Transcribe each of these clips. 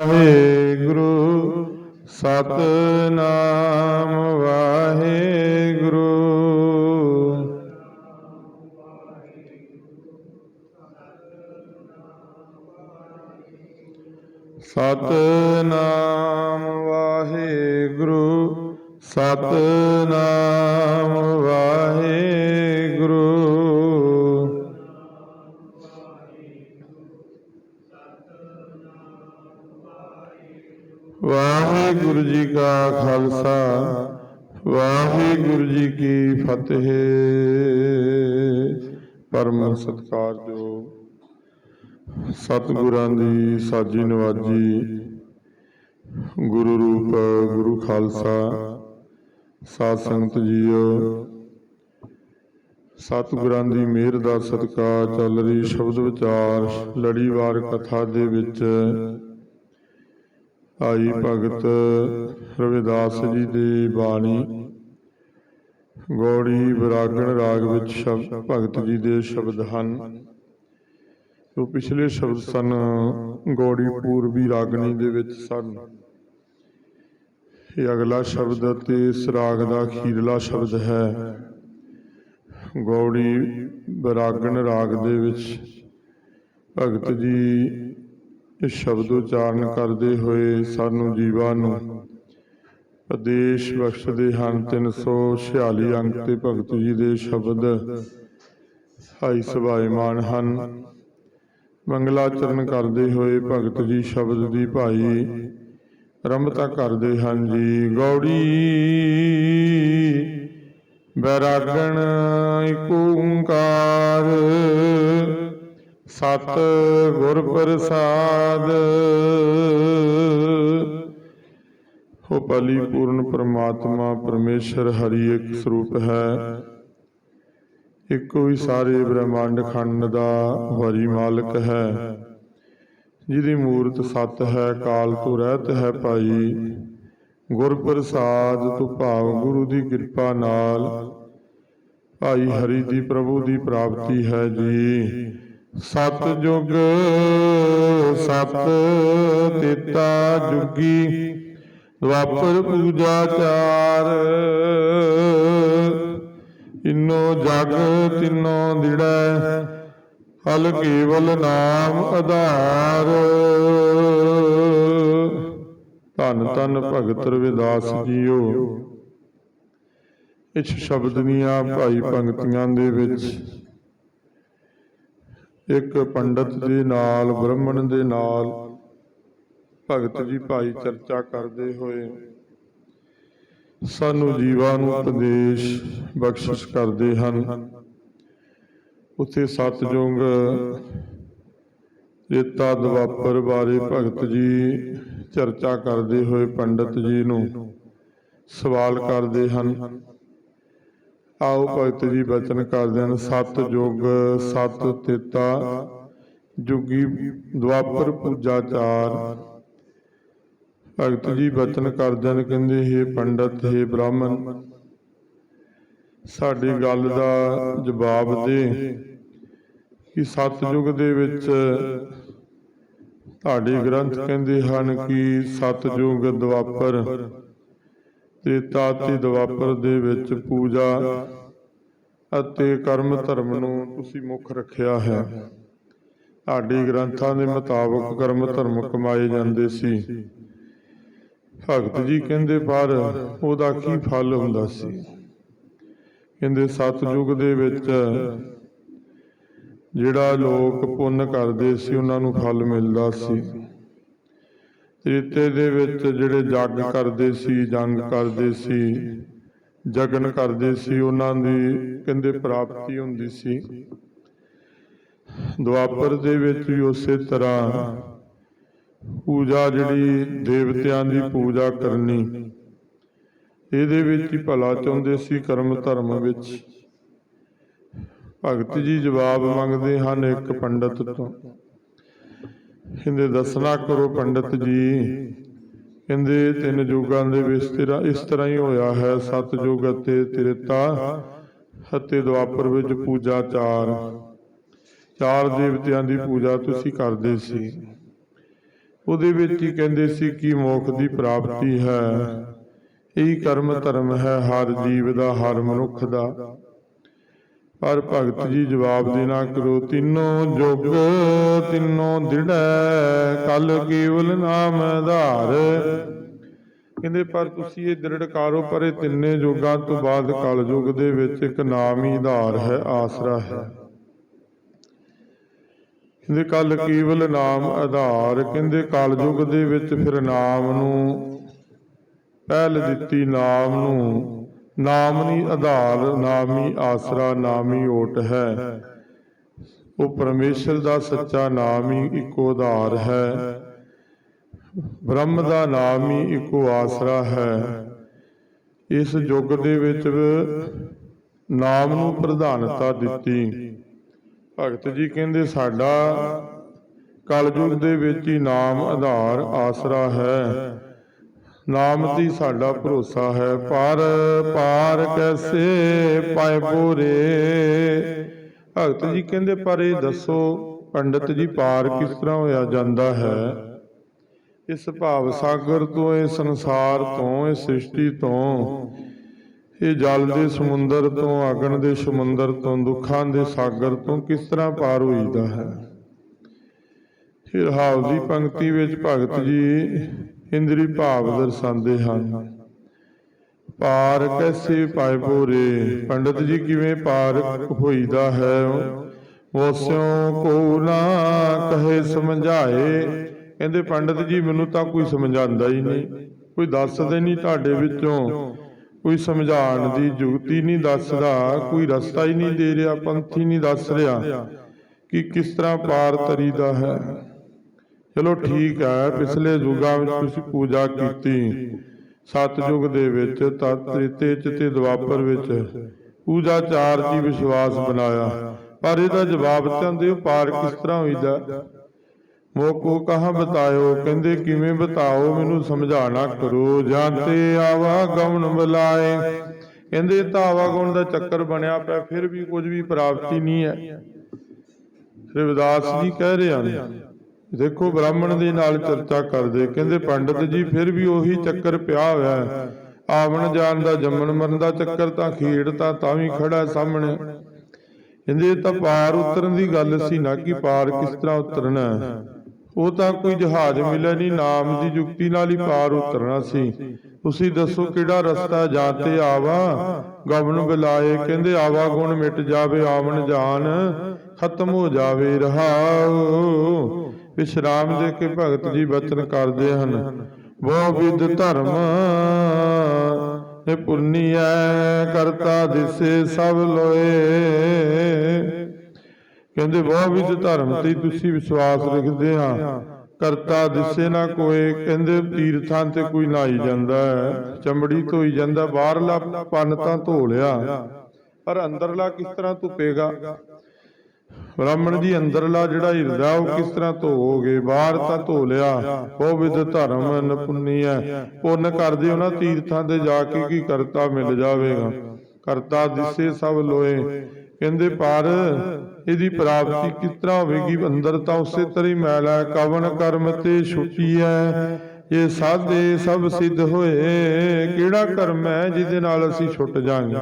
ਵਾਹਿਗੁਰੂ ਸਤ ਵਾਹਿਗੁਰੂ ਜੀ ਕੀ ਫਤਿਹ। ਪਰਮ ਸਤਿਕਾਰਯੋਗ ਸਤਿਗੁਰਾਂ ਦੀ ਸਾਜੀ ਨਵਾਜੀ। ਗੁਰੂ ਰੂਪ, ਗੁਰੂ ਖਾਲਸਾ, ਸਾਧ ਸੰਗਤ ਜੀਓ। ਸਤਿਗੁਰਾਂ ਦੀ ਮਿਹਰ ਦਾ ਸਦਕਾ ਚੱਲ ਰਹੀ ਸ਼ਬਦ ਵਿਚਾਰ, ਲੜੀਵਾਰ ਕਥਾ ਦੇ ਵਿੱਚ ਆਈ ਭਗਤ ਰਵਿਦਾਸ ਜੀ ਦੀ ਬਾਣੀ। ਗੌੜੀ ਵਿਰਾਗਣ ਰਾਗ ਵਿੱਚ ਸ਼ਬਦ ਭਗਤ ਜੀ ਦੇ ਸ਼ਬਦ ਹਨ। ਜੋ ਪਿਛਲੇ ਸ਼ਬਦ ਸਨ, ਗੌੜੀ ਪੂਰਬੀ ਰਾਗਣੀ ਦੇ ਵਿੱਚ ਸਨ। ਇਹ ਅਗਲਾ ਸ਼ਬਦ ਤੇ ਇਸ ਰਾਗ ਦਾ ਅਖੀਰਲਾ ਸ਼ਬਦ ਹੈ। ਗੌੜੀ ਵਿਰਾਗਣ ਰਾਗ ਦੇ ਵਿੱਚ ਭਗਤ ਜੀ ਇਹ ਸ਼ਬਦ ਉਚਾਰਨ ਕਰਦੇ ਹੋਏ ਸਾਨੂੰ ਜੀਵਾਂ ਨੂੰ ਉਪਦੇਸ਼ ਬਖਸ਼ਦੇ ਹਨ 346 ਅੰਕ ਤੇ ਭਗਤ ਜੀ ਦੇ ਸ਼ਬਦ। ਹਾਈ ਸਭਾਇਮਾਨ ਹਨ। ਮੰਗਲਾਚਰਨ ਕਰਦੇ ਹੋਏ ਭਗਤ ਜੀ ਸ਼ਬਦ ਦੀ ਭਾਈ ਰਮਤਾ ਕਰਦੇ ਹਨ ਜੀ। ਗੌੜੀ ਬੈਰਾਗਣ ਏਕ ਓੰਕਾਰ, ਸਤ ਗੁਰ ਪ੍ਰਸਾਦ। ਹੋ ਬਲੀ ਪੂਰਨ ਪ੍ਰਮਾਤਮਾ ਪਰਮੇਸ਼ਰ ਹਰੀ ਇੱਕ ਸਰੂਪ ਹੈ। ਇੱਕੋ ਹੀ ਸਾਰੇ ਬ੍ਰਹਮੰਡ ਖੰਡ ਦਾ ਹਰੀ ਮਾਲਕ ਹੈ। ਜਿਹਦੀ ਮੂਰਤ ਸਤ ਹੈ, ਕਾਲ ਤੋਂ ਰਹਿਤ ਹੈ ਭਾਈ। ਗੁਰ ਪ੍ਰਸਾਦ, ਤੋਂ ਭਾਵ ਗੁਰੂ ਦੀ ਕਿਰਪਾ ਨਾਲ ਭਾਈ ਹਰੀ ਦੀ ਪ੍ਰਭੂ ਦੀ ਪ੍ਰਾਪਤੀ ਹੈ ਜੀ। ਸਤ ਜੁਗ, ਸਤ ਤੇਤਾ ਜੁਗੀ ਵਾਪਰ ਪੂਜਾ ਚਾਰ। ਇਨੋ ਜਗ ਤਿਨੋ ਦਿੜੈ ਹਲ ਕੇਵਲ ਨਾਮ ਆਧਾਰ। ਧੰਨ ਧੰਨ ਭਗਤ ਰਵਿਦਾਸ ਜੀਓ। ਇਸ ਸ਼ਬਦ ਦੀਆਂ ਭਾਈ ਪੰਕਤੀਆਂ ਦੇ ਵਿੱਚ ਇੱਕ ਪੰਡਤ ਦੇ ਨਾਲ, ਬ੍ਰਾਹਮਣ ਦੇ ਨਾਲ ਭਗਤ ਜੀ ਭਾਈ ਚਰਚਾ ਕਰਦੇ ਹੋਏ, ਸਾਨੂੰ ਜੀਵਾਂ ਨੂੰ ਉਪਦੇਸ਼ ਬਖਸ਼ਿਸ਼ ਕਰਦੇ ਹਨ। ਉੱਥੇ ਸਤਜੁਗ ਰੇਤਾ ਦਵਾਪਰ ਬਾਰੇ ਭਗਤ ਜੀ ਚਰਚਾ ਕਰਦੇ ਹੋਏ ਪੰਡਤ ਜੀ ਨੂੰ ਸਵਾਲ ਕਰਦੇ ਹਨ। ਆਓ ਭਗਤ ਜੀ ਬਚਨ ਕਰਦੇ ਹਨ। ਸਤ ਜੁਗ ਸਤ ਤੇਤਾ ਜੁਗੀ, ਦਵਾਪਰ, ਪੂਜਾ, ਚਾਰ। ਭਗਤ ਜੀ ਬਚਨ ਕਰਦੇ ਕਹਿੰਦੇ हे ਪੰਡਤ हे ਬ੍ਰਾਹਮਣ, ਸਾਡੀ ਗੱਲ ਦਾ ਜਵਾਬ ਦੇ ਕਿ ਸਤਜੁਗ ਦੇ ਵਿੱਚ ਤੁਹਾਡੇ ਗ੍ਰੰਥ ਕਹਿੰਦੇ ਹਨ ਕਿ ਸਤਜੁਗ ਦਵਾਪਰ ਤ੍ਰੇਤਾ ਤੇ ਦਵਾਪਰ ਦੇ ਵਿੱਚ ਪੂਜਾ ਅਤੇ ਕਰਮ ਧਰਮ ਨੂੰ ਤੁਸੀਂ ਮੁੱਖ ਰੱਖਿਆ ਹੈ। ਤੁਹਾਡੇ ਗ੍ਰੰਥਾਂ ਦੇ ਮੁਤਾਬਕ ਕਰਮ ਧਰਮ ਕਮਾਏ ਜਾਂਦੇ ਸੀ। ਭਗਤ ਜੀ ਕਹਿੰਦੇ, ਪਰ ਉਹਦਾ ਕੀ ਫਲ ਹੁੰਦਾ ਸੀ? ਕਹਿੰਦੇ ਸਤਜੁਗ ਦੇ ਵਿੱਚ ਜਿਹੜਾ ਲੋਕ ਪੁੰਨ ਕਰਦੇ ਸੀ, ਉਹਨਾਂ ਨੂੰ ਫਲ ਮਿਲਦਾ ਸੀ। ਤ੍ਰੇਤੇ ਦੇ ਵਿੱਚ ਜਿਹੜੇ ਜੱਗ ਕਰਦੇ ਸੀ, ਜੰਗ ਕਰਦੇ ਸੀ, ਜਗਨ ਕਰਦੇ ਸੀ, ਉਹਨਾਂ ਦੀ ਕਹਿੰਦੇ, ਪ੍ਰਾਪਤੀ ਹੁੰਦੀ ਸੀ। ਦੁਆਪਰ ਦੇ ਵਿੱਚ ਵੀ ਉਸੇ ਤਰ੍ਹਾਂ ਪੂਜਾ ਜਿਹੜੀ ਦੇਵਤਿਆਂ ਦੀ ਪੂਜਾ ਕਰਨੀ। ਇਹਦੇ ਵਿੱਚ ਹੀ ਭਲਾ ਚਾਹੁੰਦੇ ਸੀ ਕਰਮ ਧਰਮ ਵਿੱਚ। ਭਗਤ ਜੀ ਜਵਾਬ ਮੰਗਦੇ ਹਨ ਇੱਕ ਪੰਡਤ ਤੋਂ। ਕਹਿੰਦੇ, ਦੱਸਣਾ ਕਰੋ ਪੰਡਤ ਜੀ, ਕਹਿੰਦੇ ਤਿੰਨ ਯੁਗਾਂ ਦੇ ਵਿੱਚ ਤੇਰਾ ਇਸ ਤਰ੍ਹਾਂ ਹੀ ਹੋਇਆ ਹੈ ਸਤ ਯੁਗ ਅਤੇ ਤ੍ਰੇਤਾ ਅਤੇ ਦੁਆਪਰ ਵਿੱਚ ਪੂਜਾ ਚਾਰ। ਚਾਰ ਦੇਵਤਿਆਂ ਦੀ ਪੂਜਾ ਤੁਸੀਂ ਕਰਦੇ ਸੀ। ਉਹਦੇ ਵਿੱਚ ਹੀ ਕਹਿੰਦੇ ਸੀ ਕਿ ਮੋਖ ਦੀ ਪ੍ਰਾਪਤੀ ਹੈ। ਇਹ ਕਰਮ ਧਰਮ ਹੈ, ਹਰ ਜੀਵ ਦਾ, ਹਰ ਮਨੁੱਖ ਦਾ। ਪਰ ਭਗਤ ਜੀ ਜਵਾਬ ਦੇਣਾ ਕਰੋ, ਤਿੰਨੋ ਜੁਗ, ਤਿੰਨੋ ਦਿੜੈ ਕਲ ਕੇਵਲ ਨਾਮ ਆਧਾਰ। ਕਹਿੰਦੇ, ਪਰ ਤੁਸੀਂ ਇਹ ਦ੍ਰਿੜ ਕਰੋ, ਪਰ ਇਹ ਤਿੰਨੇ ਯੁੱਗਾਂ ਤੋਂ ਬਾਅਦ ਕਲ ਯੁੱਗ ਦੇ ਵਿੱਚ ਇੱਕ ਨਾਮ ਹੀ ਆਧਾਰ ਹੈ, ਆਸਰਾ ਹੈ। ਕਹਿੰਦੇ ਕੱਲ ਕੇਵਲ ਨਾਮ ਆਧਾਰ, ਕਹਿੰਦੇ ਕਲ ਯੁੱਗ ਦੇ ਵਿੱਚ ਫਿਰ ਨਾਮ ਨੂੰ ਪਹਿਲ ਦਿੱਤੀ ਨਾਮ ਨੂੰ। ਨਾਮ ਨਹੀਂ ਆਧਾਰ, ਨਾਮੀ ਆਸਰਾ, ਨਾਮੀ ਓਟ ਹੈ। ਉਹ ਪਰਮੇਸ਼ਰ ਦਾ ਸੱਚਾ ਨਾਮ ਹੀ ਇੱਕੋ ਆਧਾਰ ਹੈ। ਬ੍ਰਹਮ ਦਾ ਨਾਮ ਹੀ ਇੱਕੋ ਆਸਰਾ ਹੈ। ਇਸ ਯੁੱਗ ਦੇ ਵਿੱਚ ਨਾਮ ਨੂੰ ਪ੍ਰਧਾਨਤਾ ਦਿੱਤੀ। ਭਗਤ ਜੀ ਕਹਿੰਦੇ, ਸਾਡਾ ਕਲਯੁਗ ਦੇ ਵਿੱਚ ਹੀ ਨਾਮ ਆਧਾਰ ਆਸਰਾ ਹੈ। ਨਾਮ ਦੀ ਸਾਡਾ ਭਰੋਸਾ ਹੈ। ਪਰ ਪਾਰ ਕੈਸੇ ਪਾਏ ਪੂਰੇ ਭਗਤ ਜੀ ਕਹਿੰਦੇ, ਪਰ ਇਹ ਦੱਸੋ, ਪੰਡਤ ਜੀ, ਪਾਰ ਕਿਸ ਤਰ੍ਹਾਂ ਹੋਇਆ ਜਾਂਦਾ ਹੈ? ਇਸ ਭਾਵ ਸਾਗਰ ਤੋਂ ਇਹ ਸੰਸਾਰ ਤੋਂ ਇਹ ਸ੍ਰਿਸ਼ਟੀ ਤੋਂ ਇਹ ਜਲ ਦੇ ਸਮੁੰਦਰ ਤੋਂ ਅਗਨ ਦੇ ਸਮੁੰਦਰ ਤੋਂ, ਦੁੱਖਾਂ ਦੇ ਸਾਗਰ ਤੋਂ ਕਿਸ ਤਰ੍ਹਾਂ ਪਾਰ ਹੋਈਦਾ ਹੈ? ਫਿਰ ਹਾਲ ਦੀ ਪੰਕਤੀ ਵਿੱਚ ਭਗਤ ਜੀ ਇੰਦਰੀ ਭਾਵ ਦਰਸਾਉਂਦੇ ਹਨ। ਪਾਰ ਕੈਸੇ ਪਾਏ ਪੂਰੇ ਪੰਡਤ ਜੀ ਕਿਵੇਂ ਪਾਰ ਹੋਈਦਾ ਹੈ? ਵਸਿਓ ਕੋ ਨਾ ਕਹੇ ਸਮਝਾਏ। ਕਹਿੰਦੇ, ਪੰਡਤ ਜੀ, ਮੈਨੂੰ ਤਾਂ ਕੋਈ ਸਮਝਾਉਂਦਾ ਹੀ ਨਹੀਂ। ਕੋਈ ਦੱਸਦੇ ਨਹੀਂ ਤੁਹਾਡੇ ਵਿੱਚੋਂ। ਕੋਈ ਸਮਝਾਉਣ ਦੀ ਜੁਗਤੀ ਨਹੀਂ ਦੱਸਦਾ ਕੋਈ ਰਸਤਾ ਹੀ ਨਹੀਂ ਦੇ ਰਿਹਾ ਪੰਥੀ ਨਹੀਂ ਦੱਸ ਰਿਹਾ ਕਿ ਕਿਸ ਤਰ੍ਹਾਂ ਪਾਰ ਤਰੀਦਾ ਹੈ। ਚਲੋ ਠੀਕ ਹੈ ਪਿਛਲੇ ਯੁੱਗਾਂ ਵਿੱਚ ਤੁਸੀਂ ਪੂਜਾ ਕੀਤੀ। ਸਤਜੁਗ ਦੇ ਵਿੱਚ ਤਤ ਤ੍ਰੇਤੇ ਚ ਤੇ ਦਵਾਪਰ ਵਿੱਚ ਪੂਜਾ ਚਾਰ ਜੀ ਵਿਸ਼ਵਾਸ ਬਣਾਇਆ। ਪਰ ਇਹਦਾ ਜਵਾਬ ਚਾਹੁੰਦੇ ਹੋ ਪਾਰ ਕਿਸ ਤਰ੍ਹਾਂ ਹੋਈਦਾ? ਮੋਕੋ ਕਹਾ ਬਤਾਇਓ? ਕਹਿੰਦੇ ਕਿਵੇਂ ਬਤਾਓ? ਮੈਨੂੰ ਸਮਝਾਣਾ ਕਰੋ। ਜਾਂ ਆਵਾ ਗਮਨ ਬੁਲਾਏ। ਕਹਿੰਦੇ ਤਾਂ ਆਵਾਗੁਣ ਦਾ ਚੱਕਰ ਬਣਿਆ ਪਿਆ, ਫਿਰ ਵੀ ਕੁਝ ਵੀ ਪ੍ਰਾਪਤੀ ਨਹੀਂ ਹੈ। ਰਵਿਦਾਸ ਜੀ ਕਹਿ ਰਹੇ ਹਨ, ਦੇਖੋ ਬ੍ਰਾਹਮਣ ਦੇ ਨਾਲ ਚਰਚਾ ਕਰਦੇ। ਕਹਿੰਦੇ ਪੰਡਤ ਜੀ, ਫਿਰ ਵੀ ਉਹੀ ਚੱਕਰ ਪਿਆ ਹੋਇਆ ਹੈ। ਆਵਣ ਜਾਣ ਦਾ, ਜੰਮਣ ਮਰਨ ਦਾ ਚੱਕਰ ਤਾਂ ਖੇਡ ਤਾਂ ਤਾਂ ਵੀ ਖੜਾ ਸਾਹਮਣੇ। ਕਹਿੰਦੇ ਤਾਂ ਪਾਰ ਉਤਰਨ ਦੀ ਗੱਲ ਸੀ, ਨਾ ਕਿ ਪਾਰ ਕਿਸ ਤਰ੍ਹਾਂ ਉਤਰਨਾ ਹੈ। ਉਹ ਤਾਂ ਕੋਈ ਜਹਾਜ਼ ਮਿਲਿਆ ਨਹੀਂ ਨਾਮ ਦੀ ਯੁਕਤੀ ਨਾਲ ਹੀ ਪਾਰ ਉਤਰਨਾ ਸੀ। ਤੁਸੀਂ ਦੱਸੋ ਕਿਹੜਾ ਰਸਤਾ ਜਾਂ ਤੇ ਆਵਾ? ਗਵਨ ਬੁਲਾਏ ਕਹਿੰਦੇ ਆਵਾ ਗੁਣ ਮਿਟ ਜਾਵੇ ਆਵਣ ਜਾਨ ਖਤਮ ਹੋ ਜਾਵੇ ਰਹਾਉ ਵਿਸ਼ਰਾਮ ਦੇ ਕੇ ਭਗਤ ਜੀ ਬਚਨ ਕਰਦੇ ਹਨ। ਬਹੁ ਵਿਦ ਧਰਮ। ਇਹ ਪੁੰਨੀਐ ਕਰਤਾ ਦਿਸੇ ਸਭ ਲੋਏ। ਕਹਿੰਦੇ ਬਹੁ ਵਿਦ ਧਰਮ ਤੇ ਤੁਸੀਂ ਵਿਸ਼ਵਾਸ ਰੱਖਦੇ ਹਾਂ, ਕਰਤਾ ਦਿਸੇ ਨਾ ਕੋਏ, ਕਹਿੰਦੇ ਤੀਰਥਾਂ ਤੇ ਕੋਈ ਨਹਾਈ ਜਾਂਦਾ ਹੈ, ਚਮੜੀ ਧੋਈ ਜਾਂਦਾ, ਬਾਹਰਲਾ ਪੰਨ ਤਾਂ ਧੋ ਲਿਆ, ਪਰ ਅੰਦਰਲਾ ਕਿਸ ਤਰ੍ਹਾਂ ਧੁੱਪੇਗਾ? ਬ੍ਰਾਹਮਣ ਜੀ, ਅੰਦਰਲਾ ਜਿਹੜਾ ਹਿਰਦਾ, ਉਹ ਕਿਸ ਤਰ੍ਹਾਂ ਧੋਗੇ ਬਾਹਰ ਤਾਂ ਧੋ ਲਿਆ, ਉਹ ਵਿਦ ਧਰਮ ਨਪੁੰਨੀ ਹੈ, ਪੁੰਨ ਕਰਦੇ ਉਹਨਾਂ ਤੀਰਥਾਂ ਤੇ ਜਾ ਕੇ ਕੀ ਕਰਤਾ ਮਿਲ ਜਾਵੇਗਾ। ਕਰਤਾ ਦਿਸੇ ਸਭ ਲੋਏ ਕਹਿੰਦੇ ਪਰ, ਇਹਦੀ ਪ੍ਰਾਪਤੀ ਕਿਸ ਤਰ੍ਹਾਂ ਹੋਵੇਗੀ? ਅੰਦਰ ਤਾਂ ਉਸੇ ਤਰ੍ਹਾਂ ਹੀ ਮੈਲ ਹੈ ਕਵਨ ਕਰਮ ਤੇ ਛੁੱਟੀ ਹੈ ਇਹ ਸਾਧੇ ਸਭ ਸਿੱਧ ਹੋਏ, ਕਿਹੜਾ ਕਰਮ ਹੈ ਜਿਹਦੇ ਨਾਲ ਅਸੀਂ ਛੁੱਟ ਜਾਾਂਗੇ?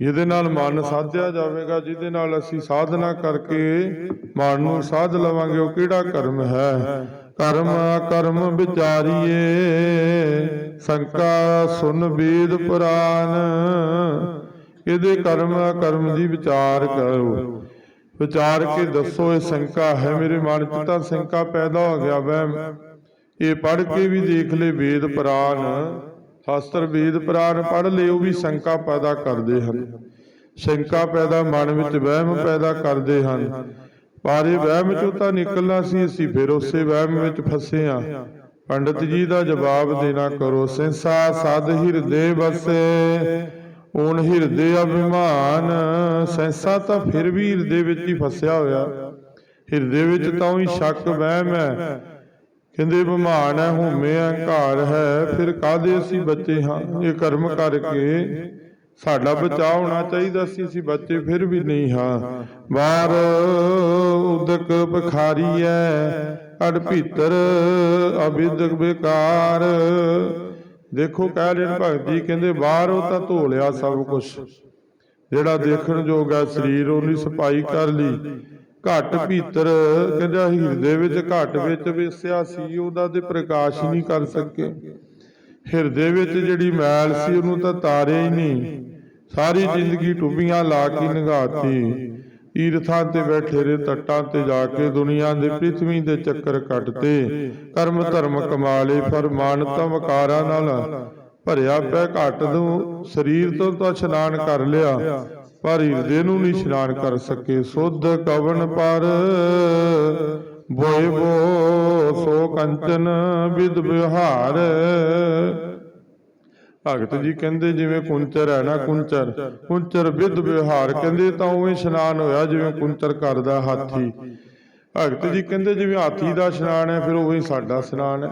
ਜਿਹਦੇ ਨਾਲ ਮਨ ਸਾਧਿਆ ਜਾਵੇਗਾ, ਜਿਹਦੇ ਨਾਲ ਅਸੀਂ ਸਾਧਨਾ ਕਰਕੇ ਮਨ ਨੂੰ ਸਾਧ ਲਵਾਂਗੇ, ਉਹ ਕਿਹੜਾ ਕਰਮ ਹੈ? ਕਰਮ ਕਰਮ ਵਿਚਾਰੀਏ, ਸੰਕਾ ਸੁਨ ਵੇਦ ਪੁਰਾਨ। ਇਹਦੇ ਕਰਮ ਕਰਮ ਦੀ ਵਿਚਾਰ ਕਰੋ। ਵਿਚਾਰ ਕੇ ਦੱਸੋ ਇਹ ਸ਼ੰਕਾ ਹੈ ਮੇਰੇ ਮਨ 'ਚ, ਤਾਂ ਸ਼ੰਕਾ ਪੈਦਾ ਹੋ ਗਿਆ ਵਹਿਮ। ਇਹ ਪੜ੍ਹ ਕੇ ਵੀ ਦੇਖ ਲੈ ਵੇਦ ਪੁਰਾਨ ਸ਼ਾਸਤਰ ਵੇਦ ਪੁਰਾਨ ਪੜ੍ਹ ਲਏ ਵੀ ਸ਼ੰਕਾ ਪੈਦਾ ਕਰਦੇ ਹਨ। ਸ਼ੰਕਾ ਪੈਦਾ ਮਨ ਵਿੱਚ, ਵਹਿਮ ਪੈਦਾ ਕਰਦੇ ਹਨ। ਪਰ ਇਹ ਵਹਿਮ ਚੋਂ ਤਾਂ ਨਿਕਲਣਾ ਸੀ ਅਸੀਂ, ਫਿਰ ਉਸੇ ਵਹਿਮ ਵਿੱਚ ਫਸੇ ਆ ਪੰਡਤ ਜੀ ਦਾ ਜਵਾਬ ਦੇਣਾ ਕਰੋ, ਸੰਸਾ ਸਦ ਹਿਰਦੇ ਵਸੇ। ਹੁਣ ਹਿਰਦੇ ਅਭਿਮਾਨ, ਸੈਂਸਾ ਤਾਂ ਫਿਰ ਵੀ ਹਿਰਦੇ ਵਿੱਚ ਹੀ ਫਸਿਆ ਹੋਇਆ। ਹਿਰਦੇ ਵਿੱਚ ਤਾਂ ਹੀ ਸ਼ੱਕ, ਵਹਿਮ ਹੈ। ਕਹਿੰਦੇ ਬਿਮਾਨ ਹੈ, ਹਉਮੈ ਹੰਕਾਰ ਹੈ, ਫਿਰ ਕਾਦੇ ਅਸੀਂ ਬੱਚੇ ਹਾਂ? ਇਹ ਕਰਮ ਕਰਕੇ ਸਾਡਾ ਬਚਾਅ ਹੋਣਾ ਚਾਹੀਦਾ ਸੀ, ਅਸੀਂ ਬੱਚੇ ਫਿਰ ਵੀ ਨਹੀਂ ਹਾਂ। ਬਾਹਰ ਉਦਕ ਬਖਾਰੀ ਹੈ ਅਡ ਭੀਤਰ ਅਬਿਦਕ ਬੇਕਾਰ। ਦੇਖੋ ਕਹਿ ਨੇ ਭਗਤ ਜੀ ਕਹਿੰਦੇ ਬਾਹਰ ਉਹ ਤਾਂ ਧੋ ਲਿਆ ਸਭ ਕੁਝ ਜਿਹੜਾ ਦੇਖਣ ਯੋਗ ਹੈ ਸਰੀਰ ਉਹਦੀ ਸਫ਼ਾਈ ਕਰ ਲਈ। ਘਟ ਭੀਤਰ ਕਹਿੰਦਾ ਹਿਰਦੇ ਵਿੱਚ ਘਟ ਵਿੱਚ ਵਿਸਿਆ ਸੀ ਉਹਦਾ ਤੇ ਪ੍ਰਕਾਸ਼ ਨਹੀਂ ਕਰ ਸਕੇ। ਹਿਰਦੇ ਵਿੱਚ ਜਿਹੜੀ ਮੈਲ ਸੀ ਉਹਨੂੰ ਤਾਂ ਤਾਰਿਆ ਹੀ ਨਹੀਂ। ਸਾਰੀ ਜ਼ਿੰਦਗੀ ਟੁੱਬੀਆਂ ਲਾ ਕੇ ਨਿਗਾਤੀ ਈਰਥਾਂ ਤੇ ਬੈਠੇ ਰਹੇ ਤੱਟਾਂ ਤੇ ਜਾ ਕੇ ਦੁਨੀਆ ਦੇ ਪ੍ਰਿਥਵੀ ਦੇ ਚੱਕਰ ਕੱਟਤੇ ਕਰਮ ਧਰਮ ਕਮਾਲੇ ਫਰਮਾਨਤਾ ਵਕਾਰਾਂ ਨਾਲ ਭਰਿਆ ਪਿਆ ਘਟ ਨੂੰ ਸਰੀਰ ਤੋਂ ਤਾਂ ਇਸ਼ਨਾਨ ਕਰ ਲਿਆ, ਪਰ ਹਿਰਦੇ ਨੂੰ ਨਹੀਂ ਇਸ਼ਨਾਨ ਕਰ ਸਕੇ। ਸੁਧ ਕਵਨ ਪਰ ਬੋਏ ਬੋ, ਸੋ ਕੰਚਨ ਵਿਦ ਵਿਹਾਰ। ਭਗਤ ਜੀ ਕਹਿੰਦੇ ਜਿਵੇਂ ਕੁੰਚਰ ਹੈ ਨਾ ਕੁੰਚਰ ਕੁੰਚਰ ਵਿਦ ਵਿਹਾਰ ਕਹਿੰਦੇ ਤਾਂ ਉਵੇਂ ਇਸ਼ਨਾਨ ਹੋਇਆ ਜਿਵੇਂ ਕੁੰਚਰ ਕਰਦਾ ਹਾਥੀ। ਭਗਤ ਜੀ ਕਹਿੰਦੇ ਜਿਵੇਂ ਹਾਥੀ ਦਾ ਇਸ਼ਨਾਨ ਹੈ, ਫਿਰ ਉਵੇਂ ਸਾਡਾ ਇਸ਼ਨਾਨ ਹੈ।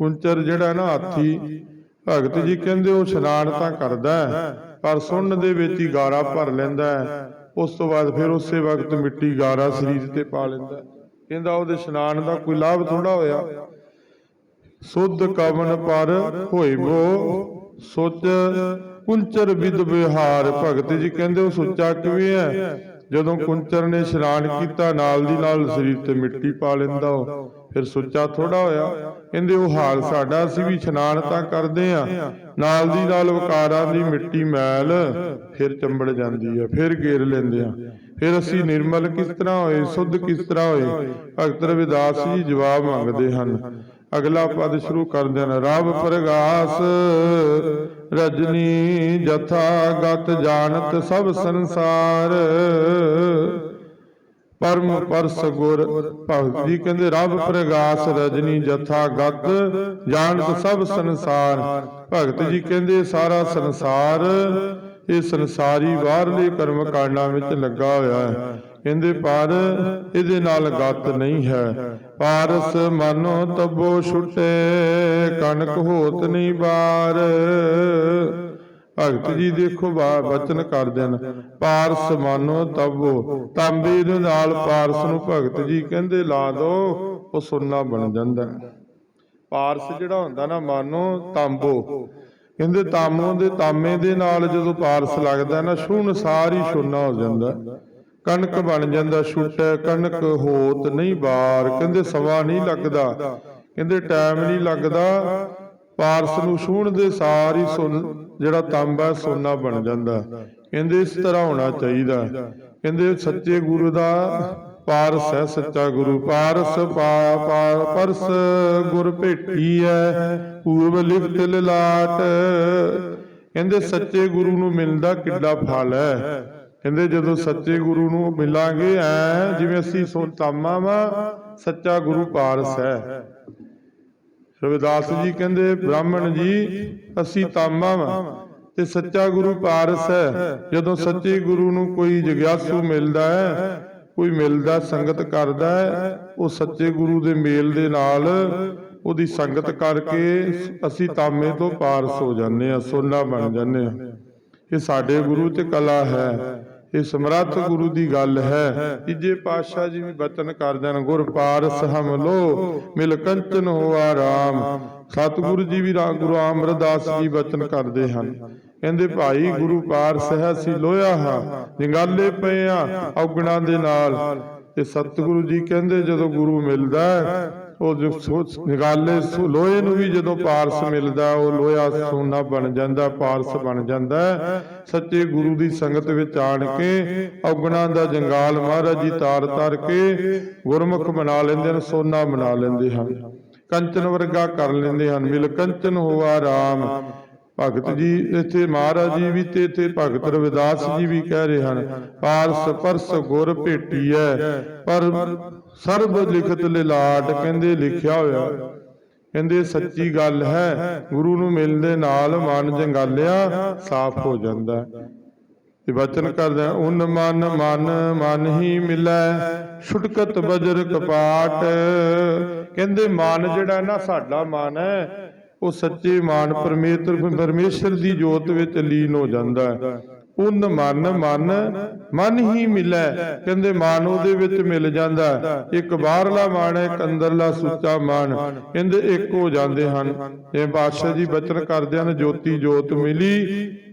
ਕੁੰਚਰ ਜਿਹੜਾ ਨਾ ਹਾਥੀ, ਭਗਤ ਜੀ ਕਹਿੰਦੇ ਉਹ ਇਸ਼ਨਾਨ ਤਾਂ ਕਰਦਾ ਹੈ, ਪਰ ਸੁਣਨ ਦੇ ਵਿੱਚ ਹੀ ਗਾਰਾ ਭਰ ਲੈਂਦਾ ਹੈ। ਉਸ ਤੋਂ ਬਾਅਦ ਫਿਰ ਉਸੇ ਵਕਤ ਮਿੱਟੀ ਗਾਰਾ ਸਰੀਰ ਤੇ ਪਾ ਲੈਂਦਾ ਕਹਿੰਦਾ ਉਹਦੇ ਇਸ਼ਨਾਨ ਦਾ ਕੋਈ ਲਾਭ ਥੋੜਾ ਹੋਇਆ। ਸੁਧ ਕਵਨ ਪਰ ਹੋਏ ਬੋ ਸੋਚ ਕੁੰਚਰ ਵਿਦ ਵਿਹਾਰ। ਭਗਤ ਜੀ ਕਹਿੰਦੇ ਉਹ ਸੁੱਚਾ ਕਿਵੇਂ ਹੈ? ਜਦੋਂ ਕੁੰਚਰ ਨੇ ਇਸ਼ਨਾਨ ਕੀਤਾ, ਨਾਲ ਦੀ ਨਾਲ ਸਰੀਰ ਤੇ ਮਿੱਟੀ ਪਾ ਲੈਂਦਾ ਉਹ। ਫਿਰ ਸੁੱਚਾ ਥੋੜਾ ਹੋਇਆ। ਕਹਿੰਦੇ ਉਹ ਹਾਲ ਸਾਡਾ, ਅਸੀਂ ਵੀ ਇਸ਼ਨਾਨ ਤਾਂ ਕਰਦੇ ਆ ਨਾਲ ਦੀ ਨਾਲ ਵਕਾਰਾਂ ਦੀ ਮਿੱਟੀ ਮੈਲ, ਫਿਰ ਚੰਬੜ ਜਾਂਦੀ ਆ ਫਿਰ ਗੇਰ ਲੈਂਦੇ ਆ ਫਿਰ ਅਸੀਂ ਨਿਰਮਲ ਕਿਸ ਤਰ੍ਹਾਂ ਹੋਏ, ਸੁੱਧ ਕਿਸ ਤਰ੍ਹਾਂ ਹੋਏ? ਭਗਤ ਰਵਿਦਾਸ ਜੀ ਜਵਾਬ ਮੰਗਦੇ ਹਨ ਅਗਲਾ ਪਦ ਸ਼ੁਰੂ ਕਰਦੇ ਨੇ ਰਬ ਪ੍ਰਗਾਸ, ਰਜਨੀ ਜਥਾ ਗਤ ਜਾਣਤ ਸਭ ਸੰਸਾਰ। ਪਰਮ ਪਰਸ ਗੁਰ ਭਗਤ ਜੀ ਕਹਿੰਦੇ ਰਬ ਪ੍ਰਗਾਸ, ਰਜਨੀ ਜਥਾ ਗਤ ਜਾਣਤ ਸਭ ਸੰਸਾਰ। ਭਗਤ ਜੀ ਕਹਿੰਦੇ, ਸਾਰਾ ਸੰਸਾਰ ਇਹ ਸੰਸਾਰੀ ਬਾਹਰਲੇ ਕਰਮ ਕਾਂਡਾਂ ਵਿੱਚ ਲੱਗਾ ਹੋਇਆ ਹੈ। ਕਹਿੰਦੇ, ਪਰ ਇਹਦੇ ਨਾਲ ਗਤ ਨਹੀਂ ਹੈ। ਪਾਰਸ ਮਨੋ ਤਬੋ ਛੁਟੇ, ਕਣਕ ਹੋਤ ਨਹੀਂ ਬਾਰ। ਭਗਤ ਜੀ ਦੇਖੋ ਬਾ- ਬਚਨ ਕਰਦੇ ਨੇ ਪਾਰਸ ਮਾਨੋ ਤਬੋ, ਤਾਂਬੇ ਦੇ ਨਾਲ ਪਾਰਸ ਨੂੰ ਭਗਤ ਜੀ ਕਹਿੰਦੇ, ਲਾ ਦੋ, ਉਹ ਸੁੰਨਾ ਬਣ ਜਾਂਦਾ ਪਾਰਸ ਜਿਹੜਾ ਹੁੰਦਾ ਨਾ, ਮਾਨੋ ਤਾਂਬੋ ਕਹਿੰਦੇ ਤਾਮੋ ਦੇ ਤਾਮੇ ਦੇ ਨਾਲ ਜਦੋਂ ਪਾਰਸ ਲੱਗਦਾ ਨਾ, ਸ਼ੂਨ ਸਾਰੀ ਸੁੰਨਾ ਹੋ ਜਾਂਦਾ। ਕਣਕ ਬਣ ਜਾਂਦਾ, ਛੁੱਟੈ, ਕਣਕ ਹੋਤ ਨਹੀਂ ਬਾਰ। ਕਹਿੰਦੇ ਸਵਾ ਨਹੀਂ ਲੱਗਦਾ। ਕਹਿੰਦੇ ਟਾਈਮ ਨਹੀਂ ਲੱਗਦਾ। ਪਾਰਸ ਨੂੰ ਛੂਣ ਦੇ ਸਾਰੀ ਸੁਨ, ਜਿਹੜਾ ਤਾਂਬਾ ਸੋਨਾ ਬਣ ਜਾਂਦਾ। ਕਹਿੰਦੇ ਇਸ ਤਰ੍ਹਾਂ ਹੋਣਾ ਚਾਹੀਦਾ। ਕਹਿੰਦੇ ਸੱਚੇ ਗੁਰੂ ਦਾ ਪਾਰਸ ਹੈ ਸੱਚਾ ਗੁਰੂ, ਪਾਰਸ ਪਾ, ਪਾ- ਪਰਸ ਗੁਰ ਭੇਟੀ ਪੂਰਬ ਲਿਖਤ ਲਲਾਟ। ਕਹਿੰਦੇ ਸੱਚੇ ਗੁਰੂ ਨੂੰ ਮਿਲਦਾ ਕਿੱਡਾ ਫਲ ਹੈ। ਕਹਿੰਦੇ ਜਦੋਂ ਸੱਚੇ ਗੁਰੂ ਨੂੰ ਮਿਲਾਂਗੇ, ਐ ਜਿਵੇਂ ਅਸੀਂ ਸੋ ਤਾਮਾ ਵਾ, ਸੱਚਾ ਗੁਰੂ ਪਾਰਸ ਹੈ। ਰਵਿਦਾਸ ਜੀ ਕਹਿੰਦੇ, ਬ੍ਰਾਹਮਣ ਜੀ, ਅਸੀਂ ਤਾਮਾ ਵਾ ਤੇ ਸੱਚਾ ਗੁਰੂ ਪਾਰਸ ਹੈ। ਜਦੋਂ ਸੱਚੇ ਗੁਰੂ ਨੂੰ ਕੋਈ ਜਗਿਆਸੂ ਮਿਲਦਾ ਹੈ ਕੋਈ ਮਿਲਦਾ ਸੰਗਤ ਕਰਦਾ ਉਹ ਸੱਚੇ ਗੁਰੂ ਦੇ ਮੇਲ ਦੇ ਨਾਲ ਉਹਦੀ ਸੰਗਤ ਕਰਕੇ ਅਸੀਂ ਤਾਮੇ ਤੋਂ ਪਾਰਸ ਹੋ ਜਾਂਦੇ ਆ ਸੋਨਾ ਬਣ ਜਾਂਦੇ ਆ ਇਹ ਸਾਡੇ ਗੁਰੂ ਤੇ ਕਲਾ ਹੈ, ਇਹ ਸਮਰੱਥ ਗੁਰੂ ਦੀ ਗੱਲ ਹੈ। ਤੀਜੇ ਪਾਤਸ਼ਾਹ ਜੀ ਵੀ ਬਚਨ ਕਰਦੇ ਹਨ ਗੁਰ ਪਾਰਸ ਹਮ ਲੋ, ਮਿਲ ਕੰਚਨ ਹੋਆ ਰਾਮ ਸਤਿਗੁਰੂ ਜੀ ਵੀ ਗੁਰੂ ਅਮਰਦਾਸ ਜੀ ਬਚਨ ਕਰਦੇ ਹਨ। ਕਹਿੰਦੇ ਭਾਈ ਗੁਰੂ ਪਾਰਸ ਹੈ ਅਸੀਂ ਲੋਇਆ ਹਾਂ ਜੰਗਾਲੇ ਪਏ ਆ ਔਗਣਾ ਦੇ ਨਾਲ। ਤੇ ਸਤਿਗੁਰੂ ਜੀ ਕਹਿੰਦੇ ਜਦੋਂ ਗੁਰੂ ਮਿਲਦਾ ਉਹ ਜੋ ਸੋਚ ਨਿਗਾਲੇ ਸੋ- ਲੋਹੇ ਨੂੰ ਵੀ ਜਦੋਂ ਪਾਰਸ ਮਿਲਦਾ ਉਹ ਲੋਹਾ ਸੋਨਾ ਬਣ ਜਾਂਦਾ ਪਾਰਸ ਬਣ ਜਾਂਦਾ। ਸੱਚੇ ਗੁਰੂ ਦੀ ਸੰਗਤ ਵਿੱਚ ਆਣ ਕੇ ਔਗਣਾ ਦਾ ਜੰਗਾਲ ਮਹਾਰਾਜ ਜੀ ਤਾਰ ਤਾਰ ਕੇ ਗੁਰਮੁਖ ਬਣਾ ਲੈਂਦੇ ਹਨ ਸੋਨਾ ਬਣਾ ਲੈਂਦੇ ਹਨ। ਕੰਚਨ ਵਰਗਾ ਕਰ ਲੈਂਦੇ ਹਨ ਮਿਲ ਕੰਚਨ ਹੋਆ ਰਾਮ। ਭਗਤ ਜੀ ਇੱਥੇ ਮਹਾਰਾਜ ਜੀ ਵੀ ਤੇ ਇੱਥੇ ਭਗਤ ਰਵਿਦਾਸ ਜੀ ਵੀ ਕਹਿ ਰਹੇ ਹਨ ਪਾਰਸ ਪਰਸ ਗੁਰ ਭੇਟੀਐ ਪਰ ਸਰਬ ਲਿਖਤ ਲਿਲਾਟ ਕਹਿੰਦੇ ਲਿਖਿਆ ਹੋਇਆ। ਕਹਿੰਦੇ ਸੱਚੀ ਗੱਲ ਹੈ ਗੁਰੂ ਨੂੰ ਮਿਲਣ ਦੇ ਨਾਲ ਮਨ ਜੰਗਾਲਿਆ ਸਾਫ਼ ਹੋ ਜਾਂਦਾ। ਤੇ ਬਚਨ ਕਰਦਾ ਉਨ ਮਨ ਮਨ ਮਨ ਹੀ ਮਿਲੈ ਛੁਟਕਤ ਬਜਰ ਕਪਾਟ। ਕਹਿੰਦੇ ਮਨ ਜਿਹੜਾ ਨਾ ਸਾਡਾ ਮਨ ਹੈ ਉਹ ਸੱਚੇ ਮਾਨ ਪਰਮੇਸ਼ਰ ਪਰਮੇਸ਼ਰ ਦੀ ਜੋਤ ਵਿੱਚ ਲੀਨ ਹੋ ਜਾਂਦਾ ਹੈ। ਉਨ ਮਨ ਮਨ ਮਨ ਹੀ ਮਿਲੈ। ਕਹਿੰਦੇ ਮਨ ਉਹਦੇ ਵਿੱਚ ਮਿਲ ਜਾਂਦਾ। ਇੱਕ ਬਾਹਰਲਾ ਮਨ ਹੈ ਇੱਕ ਅੰਦਰਲਾ ਸੁੱਚਾ ਮਨ ਕਹਿੰਦੇ ਇੱਕ ਹੋ ਜਾਂਦੇ ਹਨ। ਇਹ ਬਾਦਸ਼ਾਹ ਜੀ ਬਚਨ ਕਰਦੇ ਹਨ, ਜੋਤੀ ਜੋਤ ਮਿਲੀ,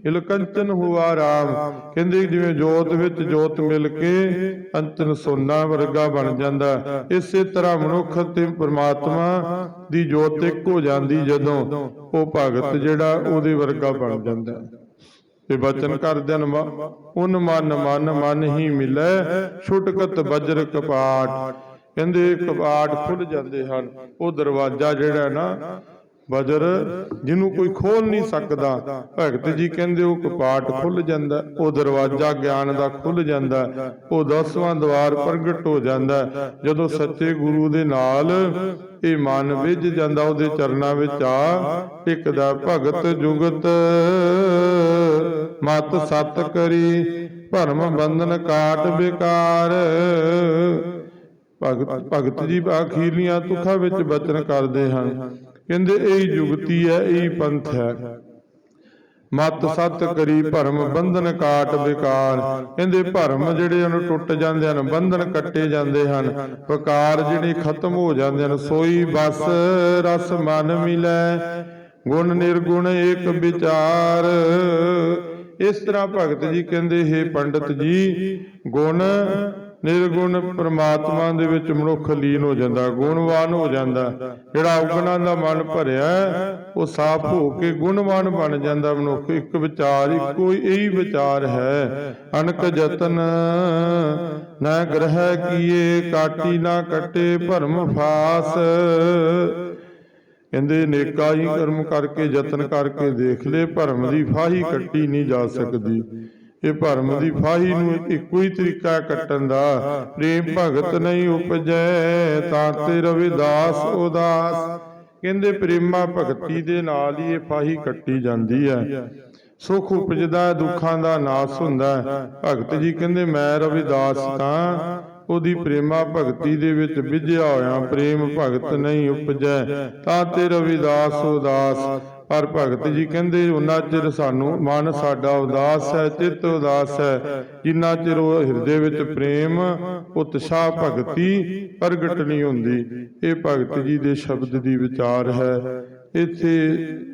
ਇਲ ਹੁਆ ਰਾਮ। ਕਹਿੰਦੇ ਜਿਵੇਂ ਜੋਤ ਵਿੱਚ ਜੋਤ ਮਿਲ ਕੇ ਅੰਤਨ ਸੋਨਾ ਵਰਗਾ ਬਣ ਜਾਂਦਾ। ਇਸੇ ਤਰ੍ਹਾਂ ਮਨੁੱਖ ਤੇ ਪ੍ਰਮਾਤਮਾ ਦੀ ਜੋਤ ਇੱਕ ਹੋ ਜਾਂਦੀ ਜਦੋਂ ਉਹ ਭਗਤ ਜਿਹੜਾ ਉਹਦੇ ਵਰਗਾ ਬਣ ਜਾਂਦਾ। ਤੇ ਬਚਨ ਕਰਦਿਆਂ ਉਨ ਮਨ ਮਨ ਮਨ ਹੀ ਮਿਲੈ, ਛੁਟਕਤ ਬਜਰ ਕਪਾਟ। ਕਹਿੰਦੇ ਕਪਾਟ ਖੁੱਲ ਜਾਂਦੇ ਹਨ, ਉਹ ਦਰਵਾਜ਼ਾ ਜਿਹੜਾ ਨਾ ਬਜਰ ਜਿਹਨੂੰ ਕੋਈ ਖੋਲ ਨਹੀਂ ਸਕਦਾ ਭਗਤ ਜੀ ਕਹਿੰਦੇ ਉਹ ਕਪਾਟ ਖੁੱਲ ਜਾਂਦਾ ਉਹ ਦਰਵਾਜ਼ਾ ਗਿਆਨ ਦਾ ਖੁੱਲ ਜਾਂਦਾ ਉਹ ਦਸਵਾਂ ਦਵਾਰ ਪ੍ਰਗਟ ਹੋ ਜਾਂਦਾ ਜਦੋਂ। ਸੱਚੇ ਗੁਰੂ ਦੇ ਨਾਲ ਇਹ ਮਨ ਵਿੱਚ ਜਾਂਦਾ ਉਹਦੇ ਚਰਨਾਂ ਵਿੱਚ ਆ ਟਿਕਦਾ ਭਗਤ ਜੁਗਤ ਮਤ ਸਤ ਕਰੀ ਭਰਮ ਬੰਧਨ ਕਾਟ ਬਿਕਾਰ। ਭਗਤ ਭਗਤ ਜੀ ਅਖੀਰਲੀਆਂ ਤੁਖਾਂ ਵਿੱਚ ਬਚਨ ਕਰਦੇ ਹਨ। ਕਹਿੰਦੇ ਇਹ ਜੁਗਤੀ ਹੈ ਇਹ ਪੰਥ ਹੈ। ਮਤ ਸਤ ਕਰੀ ਭਰਮ ਬੰਧਨ ਕਾਟ ਵਿਕਾਰ। ਕਹਿੰਦੇ ਭਰਮ ਜਿਹੜੇ ਉਹਨੂੰ ਟੁੱਟ ਜਾਂਦੇ ਹਨ ਬੰਧਨ ਕੱਟੇ ਜਾਂਦੇ ਹਨ। ਵਿਕਾਰ ਜਿਹੜੇ ਖਤਮ ਹੋ ਜਾਂਦੇ ਹਨ ਸੋਈ ਬਸ ਰਸ ਮਨ ਮਿਲੈ। ਗੁਣ ਨਿਰਗੁਣ ਏਕ ਵਿਚਾਰ। ਇਸ ਤਰ੍ਹਾਂ ਭਗਤ ਜੀ ਕਹਿੰਦੇ ਹੈ ਪੰਡਤ ਜੀ ਗੁਣ ਨਿਰਗੁਣ ਪ੍ਰਮਾਤਮਾ ਦੇ ਵਿੱਚ ਮਨੁੱਖ ਲੀਨ ਹੋ ਜਾਂਦਾ, ਗੁਣਵਾਨ ਹੋ ਜਾਂਦਾ। ਜਿਹੜਾ ਔਗਣਾਂ ਦਾ ਮਨ ਭਰਿਆ, ਉਹ ਸਾਫ਼ ਹੋ ਕੇ ਗੁਣਵਾਨ ਬਣ ਜਾਂਦਾ ਮਨੁੱਖ। ਇੱਕ ਵਿਚਾਰ, ਇੱਕੋ ਇਹੀ ਵਿਚਾਰ ਹੈ ਅਨਕ ਯਤਨ। ਨਾ ਗ੍ਰਹਿ ਕੀਏ, ਕਾਟੀ ਨਾ ਕੱਟੇ, ਭਰਮ ਫਾਸ। ਕਹਿੰਦੇ, ਨੇਕਾ ਹੀ ਕਰਮ ਕਰਕੇ ਯਤਨ ਕਰਕੇ ਦੇਖ ਲੈ, ਭਰਮ ਦੀ ਫਾਹੀ ਕੱਟੀ ਨਹੀਂ ਜਾ ਸਕਦੀ। ਇਹ ਭਰਮ ਦੀ ਫਾਹੀ ਨੂੰ ਇੱਕੋ ਹੀ ਤਰੀਕਾ ਕੱਟਣ ਦਾ। ਪ੍ਰੇਮ ਭਗਤ ਨਹੀਂ ਉਪਜੈ ਤਾਂ ਤੇ ਰਵਿਦਾਸ ਉਦਾਸ। ਕਹਿੰਦੇ ਪ੍ਰੇਮਾ ਭਗਤੀ ਦੇ ਨਾਲ ਹੀ ਇਹ ਫਾਹੀ ਕੱਟੀ ਜਾਂਦੀ ਹੈ। ਸੁਖ ਉਪਜਦਾ ਦੁੱਖਾਂ ਦਾ ਨਾਸ ਹੁੰਦਾ ਹੈ। ਭਗਤ ਜੀ ਕਹਿੰਦੇ ਮੈਂ ਰਵਿਦਾਸ ਤਾਂ ਉਹਦੀ ਪ੍ਰੇਮਾ ਭਗਤੀ ਦੇ ਵਿੱਚ ਵਿਝਿਆ ਹੋਇਆ। ਪ੍ਰੇਮ ਭਗਤ ਨਹੀਂ ਉਪਜੈ। ਤਾਂ ਤੇ ਰਵਿਦਾਸ ਉਦਾਸ। ਪਰ ਭਗਤ ਜੀ ਕਹਿੰਦੇ ਉਹਨਾਂ ਚਿਰ ਸਾਨੂੰ ਮਨ ਸਾਡਾ ਉਦਾਸ ਹੈ, ਚਿੱਤ ਉਦਾਸ ਹੈ। ਜਿੰਨਾ ਚਿਰ ਉਹ ਹਿਰਦੇ ਵਿੱਚ ਪ੍ਰੇਮ ਉਤਸ਼ਾਹ ਭਗਤੀ ਪ੍ਰਗਟ ਨਹੀਂ ਹੁੰਦੀ। ਇਹ ਭਗਤ ਜੀ ਦੇ ਸ਼ਬਦ ਦੀ ਵਿਚਾਰ ਹੈ। ਇੱਥੇ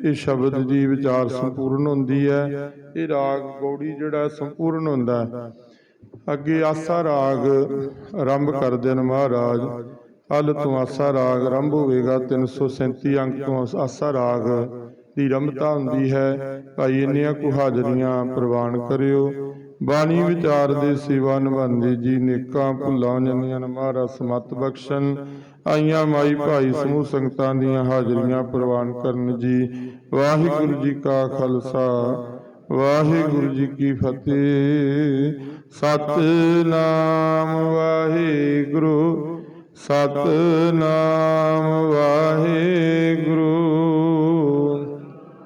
ਇਹ ਸ਼ਬਦ ਦੀ ਵਿਚਾਰ ਸੰਪੂਰਨ ਹੁੰਦੀ ਹੈ। ਇਹ ਰਾਗ ਗੌੜੀ ਜਿਹੜਾ ਸੰਪੂਰਨ ਹੁੰਦਾ ਹੈ। ਅੱਗੇ ਆਸਾ ਰਾਗ ਆਰੰਭ ਕਰਦੇ ਨੇ ਮਹਾਰਾਜ। ਹਲ ਤੋਂ ਆਸਾ ਰਾਗ ਆਰੰਭ ਹੋਵੇਗਾ। 337 ਅੰਕ ਤੋਂ ਆਸਾ ਰਾਗ ਦੀ ਰਮਤਾ ਹੁੰਦੀ ਹੈ, ਭਾਈ ਇੰਨੀਆਂ ਕੁ ਹਾਜ਼ਰੀਆਂ ਪ੍ਰਵਾਨ ਕਰਿਓ। ਬਾਣੀ ਵਿਚਾਰ ਦੇ ਸੇਵਾ ਨਿਭਾਉਂਦੇ ਜੀ, ਨੇਕਾਂ ਭੁੱਲਾਂ ਜੰਨੀਆਂ ਮਹਾਰਾਜ ਸਮਤ ਬਖਸ਼ਣ। ਆਈਆਂ ਮਾਈ ਭਾਈ ਸਮੂਹ ਸੰਗਤਾਂ ਦੀਆਂ ਹਾਜ਼ਰੀਆਂ ਪ੍ਰਵਾਨ ਕਰਨ ਜੀ। ਵਾਹਿਗੁਰੂ ਜੀ ਕਾ ਖਾਲਸਾ, ਵਾਹਿਗੁਰੂ ਜੀ ਕੀ ਫਤਿਹ। ਸਤਨਾਮ ਵਾਹਿਗੁਰੂ ਸਤਨਾਮ ਵਾਹਿਗੁਰੂ।